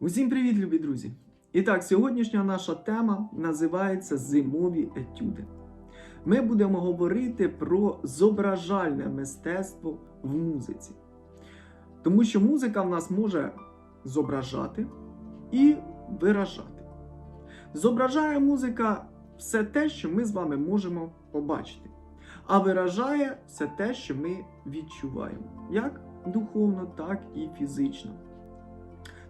Усім привіт, любі друзі! І так, сьогоднішня наша тема називається Зимові етюди. Ми будемо говорити про зображальне мистецтво в музиці. Тому що музика в нас може зображати і виражати. Зображає музика все те, що ми з вами можемо побачити, а виражає все те, що ми відчуваємо, як духовно, так і фізично.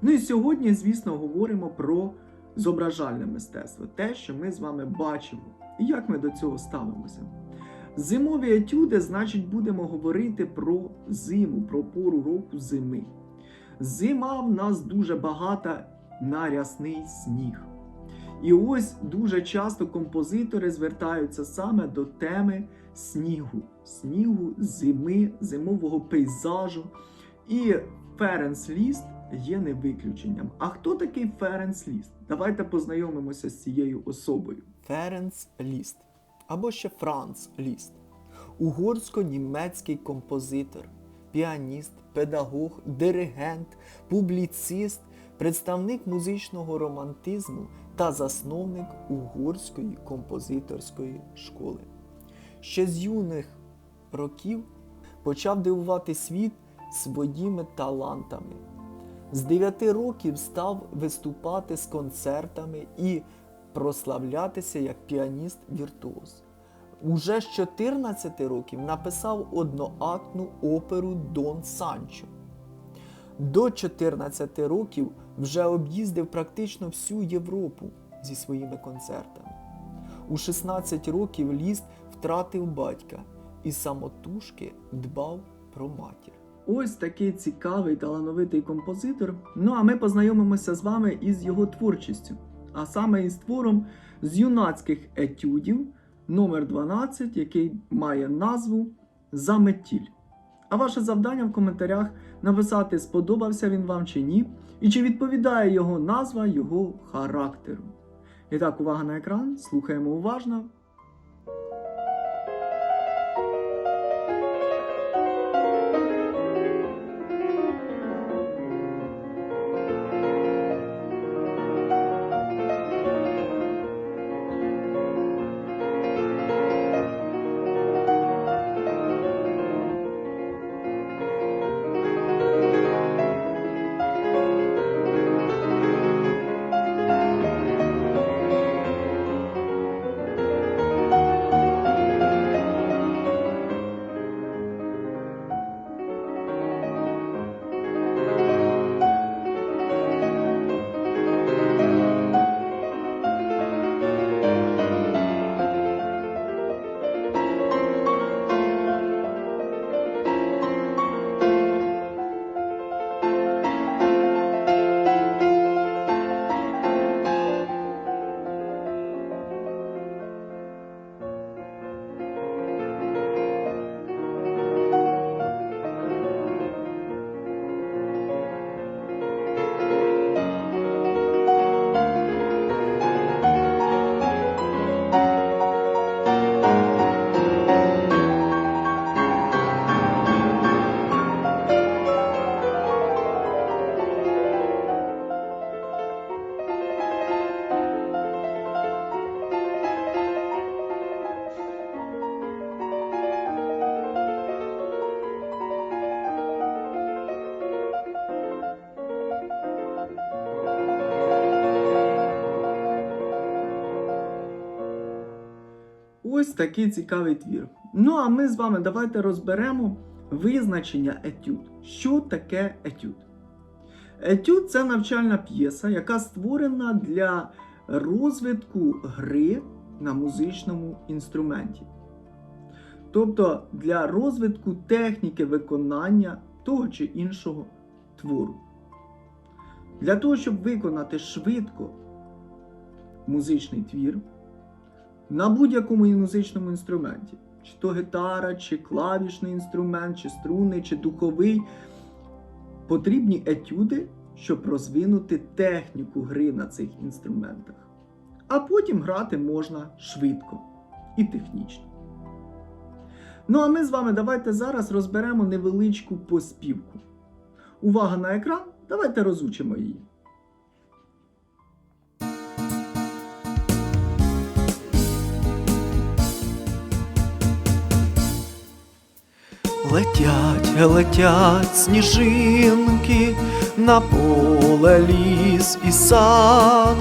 Ну і сьогодні, звісно, говоримо про зображальне мистецтво, те, що ми з вами бачимо, і як ми до цього ставимося. Зимові етюди, значить, будемо говорити про зиму, про пору року зими. Зима в нас дуже багата на рясний сніг. І ось дуже часто композитори звертаються саме до теми снігу, снігу, зими, зимового пейзажу. І Ференс Ліст є не виключенням. А хто такий Ференс Ліст? Давайте познайомимося з цією особою. Ференс Ліст або ще Франц Ліст. Угорсько-німецький композитор, піаніст, педагог, диригент, публіцист, представник музичного романтизму та засновник угорської композиторської школи. Ще з юних років почав дивувати світ своїми талантами. З 9 років став виступати з концертами і прославлятися як піаніст-віртуоз. Уже з 14 років написав одноактну оперу Дон Санчо. До 14 років вже об'їздив практично всю Європу зі своїми концертами. У 16 років Ліст втратив батька і самотужки дбав про матір. Ось такий цікавий талановитий композитор. Ну а ми познайомимося з вами із його творчістю, а саме із твором з юнацьких етюдів номер 12 який має назву Заметіль. А ваше завдання в коментарях написати, сподобався він вам чи ні, і чи відповідає його назва його характеру. І так, увага на екран, слухаємо уважно. Ось такий цікавий твір. Ну а ми з вами давайте розберемо визначення етюд. Що таке етюд? Етюд це навчальна п'єса, яка створена для розвитку гри на музичному інструменті. Тобто для розвитку техніки виконання того чи іншого твору. Для того, щоб виконати швидко музичний твір на будь-якому музичному інструменті, чи то гітара, чи клавішний інструмент, чи струнний, чи духовий, потрібні етюди, щоб розвинути техніку гри на цих інструментах. А потім грати можна швидко і технічно. Ну а ми з вами давайте зараз розберемо невеличку поспівку. Увага на екран, давайте розучимо її. Летять, летять сніжинки на поле ліс і сад,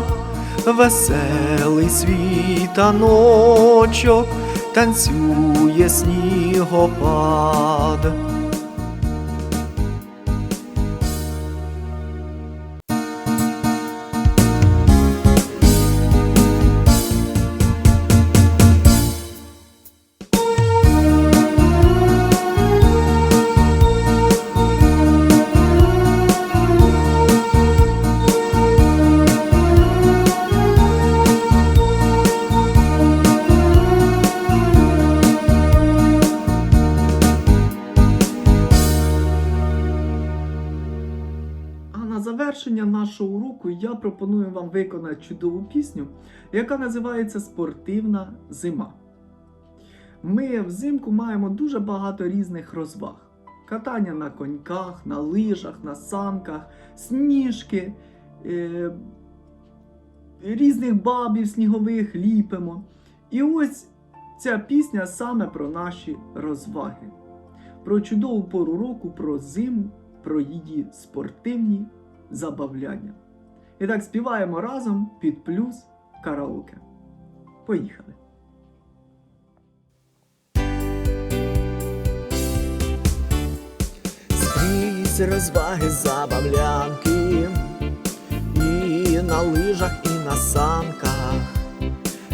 веселий світаночок танцює снігопад. Завершення нашого уроку я пропоную вам виконати чудову пісню, яка називається Спортивна зима. Ми взимку маємо дуже багато різних розваг: катання на коньках, на лижах, на санках, сніжки, е- різних бабів снігових ліпимо. І ось ця пісня саме про наші розваги, про чудову пору року, про зиму, про її спортивні забавляння. І так співаємо разом під плюс караоке. Поїхали! Скрізь розваги забавлянки, і на лижах, і на санках.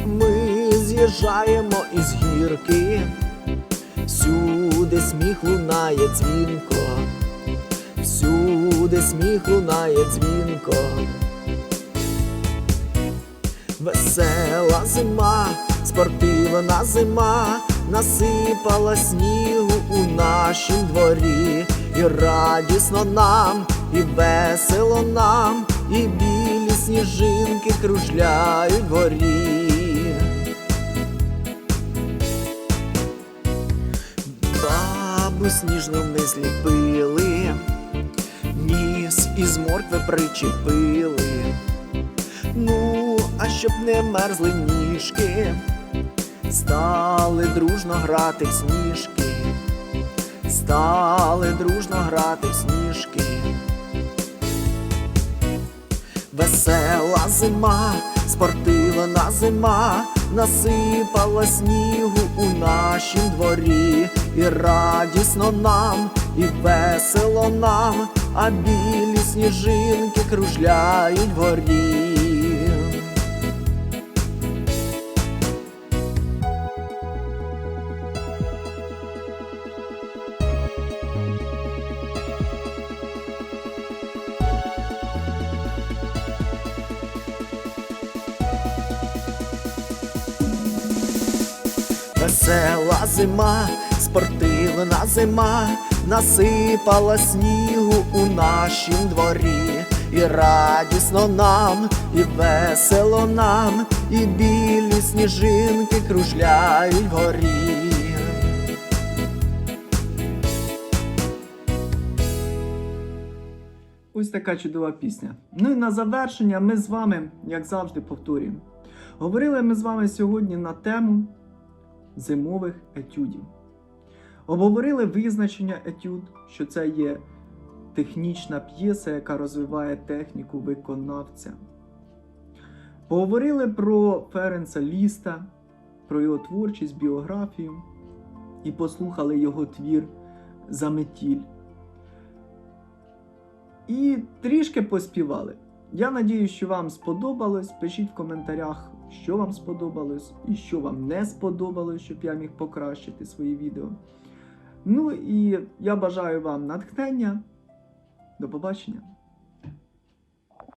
Ми з'їжджаємо із гірки, всюди сміх лунає дзвінко, всюди сміх лунає дзвінко. Весела зима, спортивна зима, насипала снігу у нашім дворі, і радісно нам, і весело нам, і білі сніжинки кружляють вгорі. Бабу сніжну ми зліпили, ніс із моркви причепили. Ну, а щоб не мерзли ніжки, стали дружно грати в сніжки, стали дружно грати в сніжки. Весела зима, спортивна зима, насипала снігу у нашім дворі, і радісно нам, і весело нам, а білі сніжинки кружляють вгорі. Весела зима, спортивна зима, насипала снігу у нашім дворі, і радісно нам, і весело нам, і білі сніжинки кружляють вгорі. Ось така чудова пісня. Ну і на завершення ми з вами, як завжди, повторюємо. Говорили ми з вами сьогодні на тему зимових етюдів. Обговорили визначення етюд, що це є технічна п'єса, яка розвиває техніку виконавця. Поговорили про Ференца Ліста, про його творчість, біографію і послухали його твір Заметіль. І трішки поспівали. Я надію, що вам сподобалось. Пишіть в коментарях, що вам сподобалось і що вам не сподобалось, щоб я міг покращити свої відео. Ну і я бажаю вам натхнення. До побачення!